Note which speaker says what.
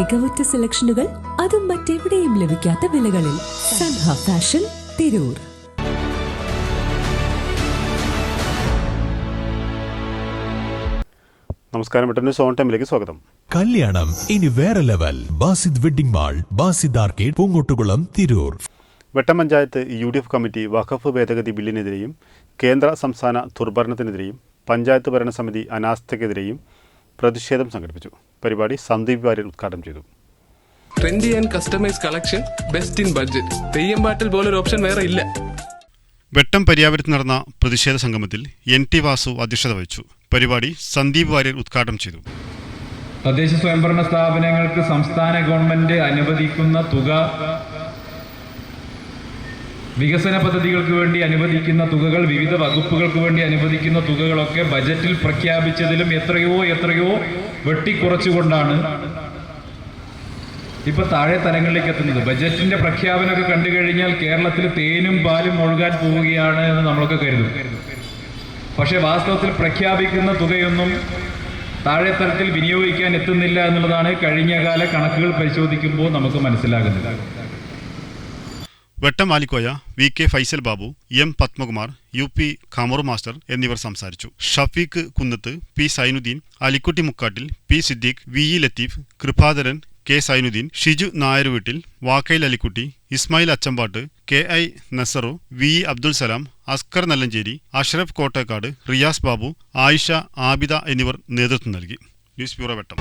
Speaker 1: മികവുറ്റ സെലക്ഷനുകൾ അതും മറ്റെവിടെയും ലഭിക്കാത്ത വിലകളിൽ സൻഹ ഫാഷൻ തിരൂർ.
Speaker 2: നമസ്കാരം പെട്ടെന്ന് സോൺ ടൈമിലേക്ക് സ്വാഗതം.
Speaker 3: കല്യാണം ഇനി വേറെ level. Basid wedding mall Basid arcade Poongottukulam Tirur.
Speaker 2: Vettom panchayat U D F committee വഖഫ് ഭേദഗതി ബില്ലിനെതിരെയും കേന്ദ്ര സംസ്ഥാന ദുർഭരണത്തിനെതിരെയും പഞ്ചായത്ത് ഭരണസമിതി അനാസ്ഥയ്ക്കെതിരെയും പ്രതിഷേധം സംഘടിപ്പിച്ചു. പരിപാടി സന്ദീപ് വാര്യർ ഉദ്ഘാടനം ചെയ്തു.
Speaker 4: Trendy and customise collection best in budget Theyyam പാട്ടിൽ പോലൊരു ഓപ്ഷൻ വേറെ ഇല്ല.
Speaker 2: വെട്ടം പര്യാവരത്ത് നടന്ന പ്രതിഷേധ സംഗമത്തിൽ എൻ ടി വാസു അധ്യക്ഷത വഹിച്ചു. പരിപാടി സന്ദീപ് വാര്യർ ഉദ്ഘാടനം ചെയ്തു.
Speaker 5: തദ്ദേശ സ്വയംഭരണ സ്ഥാപനങ്ങൾക്ക് സംസ്ഥാന ഗവൺമെന്റ് അനുവദിക്കുന്ന തുക വികസന പദ്ധതികൾക്ക് വേണ്ടി അനുവദിക്കുന്ന തുകകൾ വിവിധ വകുപ്പുകൾക്ക് വേണ്ടി അനുവദിക്കുന്ന തുകകളൊക്കെ ബജറ്റിൽ പ്രഖ്യാപിച്ചതിലും എത്രയോ എത്രയോ വെട്ടിക്കുറച്ചുകൊണ്ടാണ് ഇപ്പൊ താഴെ തലങ്ങളിലേക്ക് എത്തുന്നത്. ബജറ്റിന്റെ പ്രഖ്യാപനമൊക്കെ കണ്ടു കഴിഞ്ഞാൽ കേരളത്തിൽ തേനും പാലും ഒഴുകാൻ പോവുകയാണ് എന്ന് നമ്മളൊക്കെ കരുതും. പക്ഷെ വാസ്തവത്തിൽ പ്രഖ്യാപിക്കുന്ന തുകയൊന്നും താഴെ തലത്തിൽ വിനിയോഗിക്കാൻ എത്തുന്നില്ല എന്നുള്ളതാണ് കഴിഞ്ഞകാല കണക്കുകൾ പരിശോധിക്കുമ്പോൾ നമുക്ക് മനസ്സിലാകുന്നത്.
Speaker 2: Vettom Alikkoya V K Faisal Babu M Padmakumar U P Khamaru master എന്നിവർ സംസാരിച്ചു. Shafeeq Kunnath P Sainudheen Alikkutty Mukkattil P Siddique V E Latheef Kripadharan K Sainudheen Shiju Nayaruveettil Vakkayil Alikkutty Ismail Achampatt K I Nasaru V E Abdul Salam Askar Nallancheri Ashraf Kottekkad Riyas Babu Ayisha Abida എന്നിവർ നേതൃത്വം നൽകി. News bureau Vettom.